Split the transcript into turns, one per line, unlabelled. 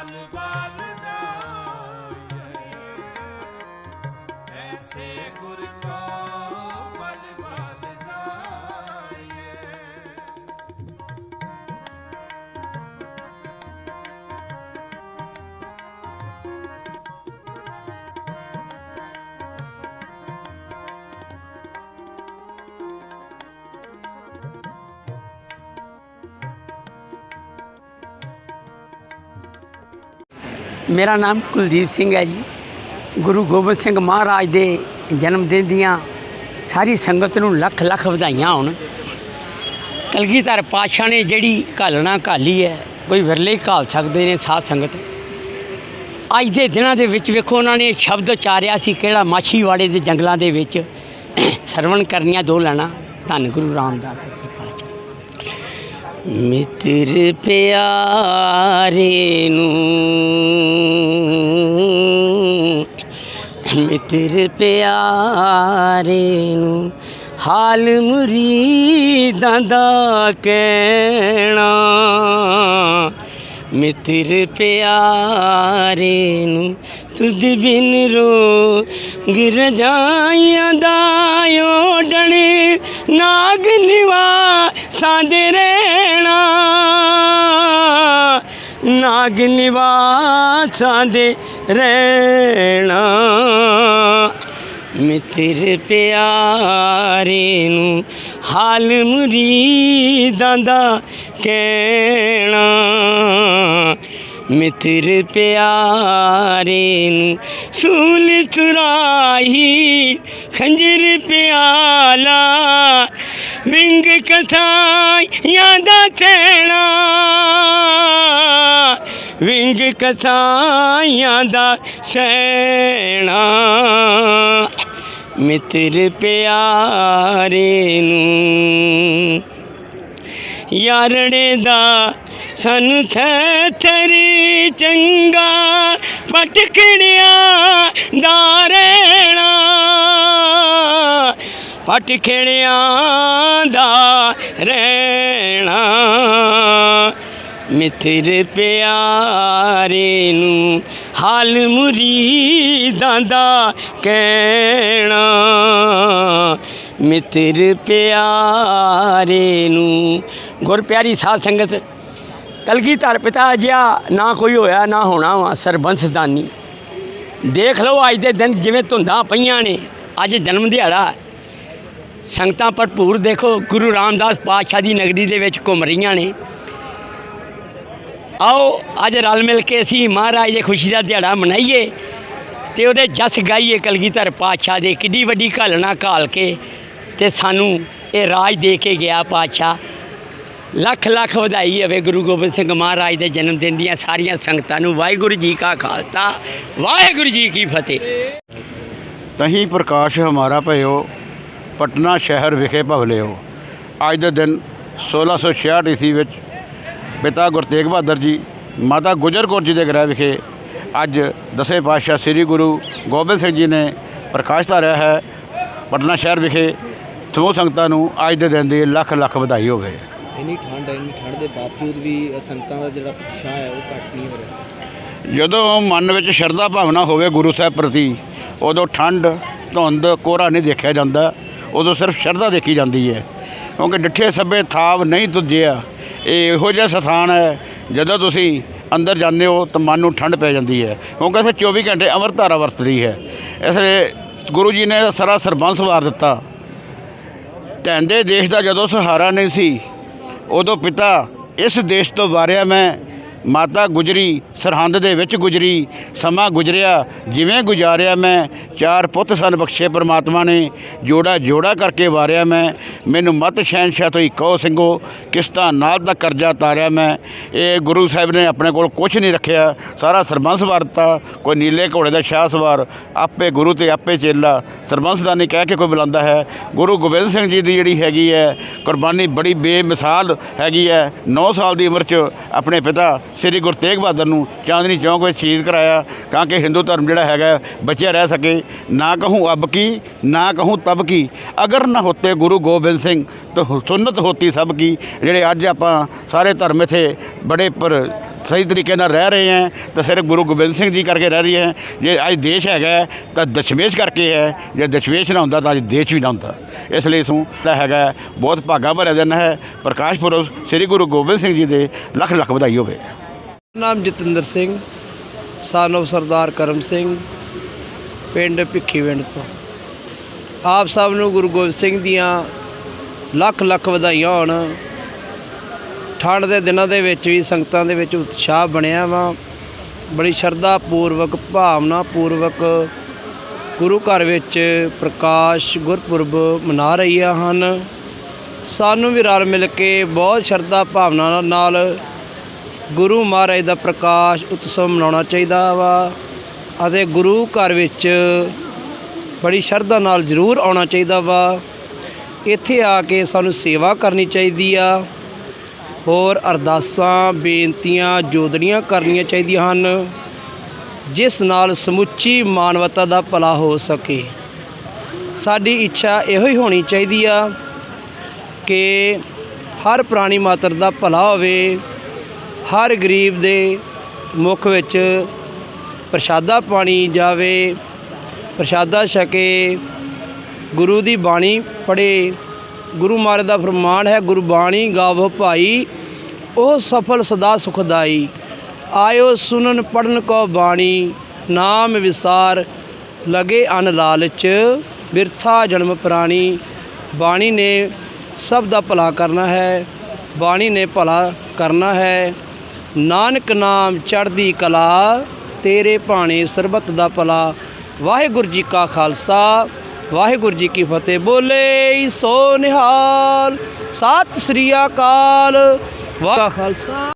ਬਾਲ ਬਲ ਜਾਏ ਐਸੇ ਗੁਰ ਕੋ
ਮੇਰਾ ਨਾਮ ਕੁਲਦੀਪ ਸਿੰਘ ਹੈ ਜੀ। ਗੁਰੂ ਗੋਬਿੰਦ ਸਿੰਘ ਮਹਾਰਾਜ ਦੇ ਜਨਮ ਦਿਨ ਦੀਆਂ ਸਾਰੀ ਸੰਗਤ ਨੂੰ ਲੱਖ ਲੱਖ ਵਧਾਈਆਂ ਹੋਣ। ਕਲਗੀਧਰ ਪਾਤਸ਼ਾਹ ਨੇ ਜਿਹੜੀ ਘਾਲਣਾ ਘਾਲੀ ਹੈ, ਕੋਈ ਵਿਰਲੇ ਹੀ ਘਾਲ ਸਕਦੇ ਨੇ ਸਾਧ ਸੰਗਤ। ਅੱਜ ਦੇ ਦਿਨਾਂ ਦੇ ਵਿੱਚ ਵੇਖੋ, ਉਹਨਾਂ ਨੇ ਸ਼ਬਦ ਉਚਾਰਿਆ ਸੀ, ਕਿਹੜਾ ਮਾਛੀਵਾੜੇ ਦੇ ਜੰਗਲਾਂ ਦੇ ਵਿੱਚ ਸਰਵਣ ਕਰਨੀਆਂ ਦੋ ਲੈਣਾ। ਧੰਨ ਗੁਰੂ ਰਾਮਦਾਸ ਜੀ। ਮਿੱਤਰ ਪਿਆਰੇ ਨੂੰ ਮਿੱਤਰ ਪਿਆਰੇ ਨੂੰ ਹਾਲ ਮੁਰੀਦਾਂ ਦਾ ਕਹਿਣਾ। ਮਿੱਤਰ ਪਿਆਰੇ ਨੂੰ ਤੁਧ ਬਿਨ ਰੋ ਗਿਰ ਜਾਈਆਂ ਦਾ ਓਡਣ ਨਾਗ ਨਿਵਾਸਾਂ ਦੇ ਰਹਿਣਾ। ਨਾਗ ਨਿਵਾਸਾਂ ਦੇ ਰਹਿਣਾ। ਮਿੱਤਰ ਪਿਆਰੇ ਨੂੰ ਹਾਲ ਮੁਰੀਦਾਂ ਦਾ ਕਹਿਣਾ। ਮਿੱਤਰ ਪਿਆਰੇ ਨੂੰ ਸੂਲ ਚੁਰਾਈ ਖੰਜਰ ਪਿਆਲਾ, ਵਿੰਗ ਕਥਾਈਆਂ ਦਾ ਚੈਣਾ, ਵਿੰਗ ਕਥਾਈਆਂ ਦਾ ਸੈਣਾ ਮਿੱਤਰ ਪਿਆਰੇ ਨੂੰ ਯਾਰੜੇ ਦਾ ਸਾਨੂੰ ਥਰੀ ਚੰਗਾ ਪਟਕੜਿਆ ਦਾ ਰਹਿਣਾ। ਪਟਕੜਿਆਂ ਦਾ ਰਹਿਣਾ। ਮਿੱਤਰ ਪਿਆਰੇ ਨੂੰ ਹਾਲ ਮੁਰੀਦਾਂ ਦਾ ਕਹਿਣਾ। ਮਿੱਤਰ ਪਿਆਰੇ ਨੂੰ। ਗੁਰ ਪਿਆਰੀ ਸਾਧ ਸੰਗਤ ਕਲਗੀਧਰ ਪਿਤਾ ਜਿਹਾ ਨਾ ਕੋਈ ਹੋਇਆ, ਨਾ ਹੋਣਾ ਵਾ, ਸਰਬੰਸਦਾਨੀ। ਦੇਖ ਲਓ ਅੱਜ ਦੇ ਦਿਨ ਜਿਵੇਂ ਧੁੰਦਾਂ ਪਈਆਂ ਨੇ, ਅੱਜ ਜਨਮ ਦਿਹਾੜਾ ਸੰਗਤਾਂ ਭਰਪੂਰ ਦੇਖੋ, ਗੁਰੂ ਰਾਮਦਾਸ ਪਾਤਸ਼ਾਹ ਦੀ ਨਗਰੀ ਦੇ ਵਿੱਚ ਘੁੰਮ ਰਹੀਆਂ ਨੇ। ਆਓ, ਅੱਜ ਰਲ ਮਿਲ ਕੇ ਅਸੀਂ ਮਹਾਰਾਜ ਦੇ ਖੁਸ਼ੀ ਦਾ ਦਿਹਾੜਾ ਮਨਾਈਏ ਤੇ ਉਹਦੇ ਜਸ ਗਾਈਏ ਕਲਗੀਧਰ ਪਾਤਸ਼ਾਹ ਦੇ। ਕਿੱਡੀ ਵੱਡੀ ਘਾਲਣਾ ਘਾਲ ਕੇ ਤੇ ਸਾਨੂੰ ਇਹ ਰਾਜ ਦੇ ਕੇ ਗਿਆ ਪਾਤਸ਼ਾਹ। ਲੱਖ ਲੱਖ ਵਧਾਈ ਹੋਵੇ ਗੁਰੂ ਗੋਬਿੰਦ ਸਿੰਘ ਮਹਾਰਾਜ ਦੇ ਜਨਮ ਦਿਨ ਦੀਆਂ ਸਾਰੀਆਂ ਸੰਗਤਾਂ ਨੂੰ। ਵਾਹਿਗੁਰੂ ਜੀ ਕਾ ਖਾਲਸਾ, ਵਾਹਿਗੁਰੂ ਜੀ ਕੀ ਫਤਿਹ।
ਤਹੀਂ ਪ੍ਰਕਾਸ਼ ਹਮਾਰਾ ਭਇਓ, ਪਟਨਾ ਸ਼ਹਿਰ ਵਿਖੇ ਭਵਲਿਓ। ਅੱਜ ਦੇ ਦਿਨ 1666 ਈਸਵੀ ਵਿੱਚ ਪਿਤਾ ਗੁਰੂ ਤੇਗ ਬਹਾਦਰ ਜੀ, ਮਾਤਾ ਗੁਜਰ ਕੌਰ ਜੀ ਦੇ ਗ੍ਰਹਿ ਵਿਖੇ ਅੱਜ ਦਸੇ ਪਾਤਸ਼ਾਹ ਸ੍ਰੀ ਗੁਰੂ ਗੋਬਿੰਦ ਸਿੰਘ ਜੀ ਨੇ ਪ੍ਰਕਾਸ਼ ਧਾਰਿਆ ਹੈ। ਪਟਨਾ ਸ਼ਹਿਰ ਵਿਖੇ ਸਮੂਹ ਸੰਗਤਾਂ ਨੂੰ ਅੱਜ ਦੇ ਦਿਨ ਦੀ ਲੱਖ ਲੱਖ ਵਧਾਈ ਹੋਵੇ
ਇੰਨੀ ਠੰਡ ਹੈ ਇੰਨੀ ਠੰਡ ਦੇ ਬਾਵਜੂਦ ਵੀ ਸੰਗਤਾਂ ਦਾ ਜਿਹੜਾ ਉਤਸ਼ਾਹ ਹੈ ਉਹ ਘੱਟ ਨਹੀਂ ਹੋ ਰਿਹਾ।
ਜਦੋਂ ਮਨ ਵਿੱਚ ਸ਼ਰਧਾ ਭਾਵਨਾ ਹੋਵੇ ਗੁਰੂ ਸਾਹਿਬ ਪ੍ਰਤੀ ਉਦੋਂ ਠੰਡ ਧੁੰਦ ਕੋਹਰਾ ਨਹੀਂ ਦੇਖਿਆ ਜਾਂਦਾ। ਉਦੋਂ ਸਿਰਫ ਸ਼ਰਧਾ ਦੇਖੀ ਜਾਂਦੀ ਹੈ। ਕਿਉਂਕਿ ਡਿੱਠੇ ਸੱਬੇ ਥਾਵ ਨਹੀਂ ਤੁਝਿਆ ਇਹ ਇਹੋ ਜਿਹਾ ਸਥਾਨ ਹੈ ਜਦੋਂ ਤੁਸੀਂ ਅੰਦਰ ਜਾਂਦੇ ਹੋ ਤਾਂ ਮਨ ਨੂੰ ਠੰਡ ਪੈ ਜਾਂਦੀ ਹੈ। ਕਿਉਂਕਿ ਇੱਥੇ 24 ਘੰਟੇ ਅੰਮ੍ਰਿਤ ਧਾਰਾ ਵਰਤ ਰਹੀ ਹੈ। ਇਸ ਲਈ ਗੁਰੂ ਜੀ ਨੇ ਸਾਰਾ ਸਰਬੰਸ ਵਾਰ ਦਿੱਤਾ। ਕਹਿੰਦੇ ਦੇਸ਼ ਦਾ ਜਦੋਂ ਸਹਾਰਾ ਨਹੀਂ ਸੀ ਉਦੋਂ ਪਿਤਾ ਇਸ ਦੇਸ਼ ਤੋਂ ਵਾਰਿਆ ਮੈਂ ਮਾਤਾ ਗੁਜਰੀ, ਸਰਹੰਦ ਦੇ ਵਿੱਚ ਗੁਜਰੀ, ਸਮਾਂ ਗੁਜਰਿਆ, ਜਿਵੇਂ ਗੁਜ਼ਾਰਿਆ ਮੈਂ, ਚਾਰ ਪੁੱਤ ਸਨ ਬਖਸ਼ੇ ਪ੍ਰਮਾਤਮਾ ਨੇ, ਜੋੜਾ ਜੋੜਾ ਕਰਕੇ ਵਾਰਿਆ ਮੈਂ, ਮੈਨੂੰ ਮਤ ਸ਼ਹਿਨਸ਼ਾਹ ਤੋਂ ਹੀ ਕਹੋ ਸਿੰਘੋ, ਕਿਸ਼ਤਾਂ ਨਾਲ ਦਾ ਕਰਜ਼ਾ ਤਾਰਿਆ ਮੈਂ, ਇਹ ਗੁਰੂ ਸਾਹਿਬ ਨੇ ਆਪਣੇ ਕੋਲ ਕੁਝ ਨਹੀਂ ਰੱਖਿਆ, ਸਾਰਾ ਸਰਬੰਸ ਵਾਰਤਾ ਕੋਈ ਨੀਲੇ ਘੋੜੇ ਦਾ ਸ਼ਾਹ ਸਵਾਰ, ਆਪੇ ਗੁਰੂ ਤੇ ਆਪੇ ਚੇਲਾ, ਸਰਬੰਸਦਾਨੀ ਕਹਿ ਕੇ ਕੋਈ ਬੁਲਾਉਂਦਾ ਹੈ, ਗੁਰੂ ਗੋਬਿੰਦ ਸਿੰਘ ਜੀ ਦੀ ਜਿਹੜੀ ਹੈਗੀ ਹੈ, ਕੁਰਬਾਨੀ ਬੜੀ ਬੇਮਿਸਾਲ ਹੈਗੀ ਹੈ 9 ਸਾਲ ਦੀ ਉਮਰ 'ਚ ਆਪਣੇ ਪਿਤਾ ਸ੍ਰੀ ਗੁਰੂ ਤੇਗ ਬਹਾਦਰ ਨੂੰ ਚਾਂਦਨੀ ਚੌਂਕ ਵਿੱਚ ਸ਼ਹੀਦ ਕਰਾਇਆ, ਤਾਂ ਕਿ ਹਿੰਦੂ ਧਰਮ ਜਿਹੜਾ ਹੈਗਾ ਬਚਿਆ ਰਹਿ ਸਕੇ। ਨਾ ਕਹੂੰ ਅਬ ਕੀ, ਨਾ ਕਹੂੰ ਤਬ ਕੀ। ਅਗਰ ਨਾ ਹੋਤੇ ਗੁਰੂ ਗੋਬਿੰਦ ਸਿੰਘ, ਤਾਂ ਸੁਨਤ ਹੋਤੀ ਸਭ ਕੀ। ਜਿਹੜੇ ਅੱਜ ਆਪਾਂ ਸਾਰੇ ਧਰਮ ਇੱਥੇ ਬੜੇ ਪਰ ਸਹੀ ਤਰੀਕੇ ਨਾਲ ਰਹਿ ਰਹੇ ਹੈ, ਤਾਂ ਸਿਰਫ ਗੁਰੂ ਗੋਬਿੰਦ ਸਿੰਘ ਜੀ ਕਰਕੇ ਰਹਿ ਰਹੀ ਹੈ। ਜੇ ਅੱਜ ਦੇਸ਼ ਹੈਗਾ ਤਾਂ ਦਸ਼ਮੇਸ਼ ਕਰਕੇ ਹੈ। ਜੇ ਦਸ਼ਮੇਸ਼ ਨਾ ਹੁੰਦਾ, ਤਾਂ ਅੱਜ ਦੇਸ਼ ਵੀ ਨਾ ਹੁੰਦਾ। ਇਸ ਲਈ ਸੂ ਜਿਹੜਾ ਹੈਗਾ ਬਹੁਤ ਭਾਗਾ ਭਰਿਆ ਦਿਨ ਹੈ। ਪ੍ਰਕਾਸ਼ ਪੁਰਬ ਸ੍ਰੀ ਗੁਰੂ ਗੋਬਿੰਦ ਸਿੰਘ ਜੀ ਦੇ ਲੱਖ ਲੱਖ ਵਧਾਈ ਹੋਵੇ।
ਨਾਮ ਜਤਿੰਦਰ ਸਿੰਘ ਸਾਨੋ ਸਰਦਾਰ ਕਰਮ ਸਿੰਘ, ਪਿੰਡ ਭਿੱਖੀਵਿੰਡ ਤੋਂ। ਆਪ ਸਭ ਨੂੰ ਗੁਰੂ ਗੋਬਿੰਦ ਸਿੰਘ ਦੀਆਂ ਲੱਖ ਲੱਖ ਵਧਾਈਆਂ ਹੋਣ। ਠੰਡ ਦੇ ਦਿਨਾਂ ਦੇ ਵਿੱਚ ਵੀ ਸੰਗਤਾਂ ਦੇ ਵਿੱਚ ਉਤਸ਼ਾਹ ਬਣਿਆ ਵਾ। ਬੜੀ ਸ਼ਰਧਾ ਪੂਰਵਕ ਭਾਵਨਾ ਪੂਰਵਕ ਗੁਰੂ ਘਰ ਵਿੱਚ ਪ੍ਰਕਾਸ਼ ਗੁਰਪੁਰਬ ਮਨਾ ਰਹੀਆਂ ਹਨ। ਸਾਨੂੰ ਵੀ ਰਲ ਮਿਲ ਕੇ ਬਹੁਤ ਸ਼ਰਧਾ ਭਾਵਨਾ ਨਾਲ ਗੁਰੂ ਮਹਾਰਾਜ ਦਾ ਪ੍ਰਕਾਸ਼ ਉਤਸਵ ਮਨਾਉਣਾ ਚਾਹੀਦਾ ਵਾ ਅਤੇ ਗੁਰੂ ਘਰ ਵਿੱਚ ਬੜੀ ਸ਼ਰਧਾ ਨਾਲ ਜ਼ਰੂਰ ਆਉਣਾ ਚਾਹੀਦਾ ਵਾ। ਇੱਥੇ ਆ ਕੇ ਸਾਨੂੰ ਸੇਵਾ ਕਰਨੀ ਚਾਹੀਦੀ ਆ। ਹੋਰ ਅਰਦਾਸਾਂ, ਬੇਨਤੀਆਂ, ਜੋਦੜੀਆਂ ਕਰਨੀਆਂ ਚਾਹੀਦੀਆਂ ਹਨ, ਜਿਸ ਨਾਲ ਸਮੁੱਚੀ ਮਾਨਵਤਾ ਦਾ ਭਲਾ ਹੋ ਸਕੇ। ਸਾਡੀ ਇੱਛਾ ਇਹੋ ਹੀ ਹੋਣੀ ਚਾਹੀਦੀ ਆ ਕਿ ਹਰ ਪ੍ਰਾਣੀ ਮਾਤਰ ਦਾ ਭਲਾ ਹੋਵੇ। ਹਰ ਗਰੀਬ ਦੇ ਮੁਖ ਵਿੱਚ ਪ੍ਰਸ਼ਾਦਾ ਪਾਣੀ ਜਾਵੇ, ਪ੍ਰਸ਼ਾਦਾ ਛਕੇ, ਗੁਰੂ ਦੀ ਬਾਣੀ ਪੜ੍ਹੇ, ਗੁਰੂ ਮਹਾਰਾਜ ਦਾ ਫਰਮਾਨ ਹੈ ਗੁਰਬਾਣੀ ਗਾਵੋ ਭਾਈ, ਉਹ ਸਫਲ ਸਦਾ ਸੁਖਦਾਈ। ਆਇਓ ਸੁਨਨ ਪੜਨ ਕੋ ਬਾਣੀ, ਨਾਮ ਵਿਸਾਰ, ਲਗੇ ਅਨ ਲਾਲਚ, ਬਿਰਥਾ ਜਨਮ ਪ੍ਰਾਣੀ। ਬਾਣੀ ਨੇ ਸਭ ਦਾ ਭਲਾ ਕਰਨਾ ਹੈ, ਬਾਣੀ ਨੇ ਭਲਾ ਕਰਨਾ ਹੈ। ਨਾਨਕ ਨਾਮ ਚੜ੍ਹਦੀ ਕਲਾ, ਤੇਰੇ ਭਾਣੇ ਸਰਬਤ ਦਾ ਭਲਾ। ਵਾਹਿਗੁਰੂ ਜੀ ਕਾ ਖਾਲਸਾ, ਵਾਹਿਗੁਰੂ ਜੀ ਕੀ ਫਤਿਹ। ਬੋਲੇ ਸੋ ਨਿਹਾਲ, ਸਤਿ ਸ੍ਰੀ ਅਕਾਲ। ਵਾਹਿ ਖਾਲਸਾ।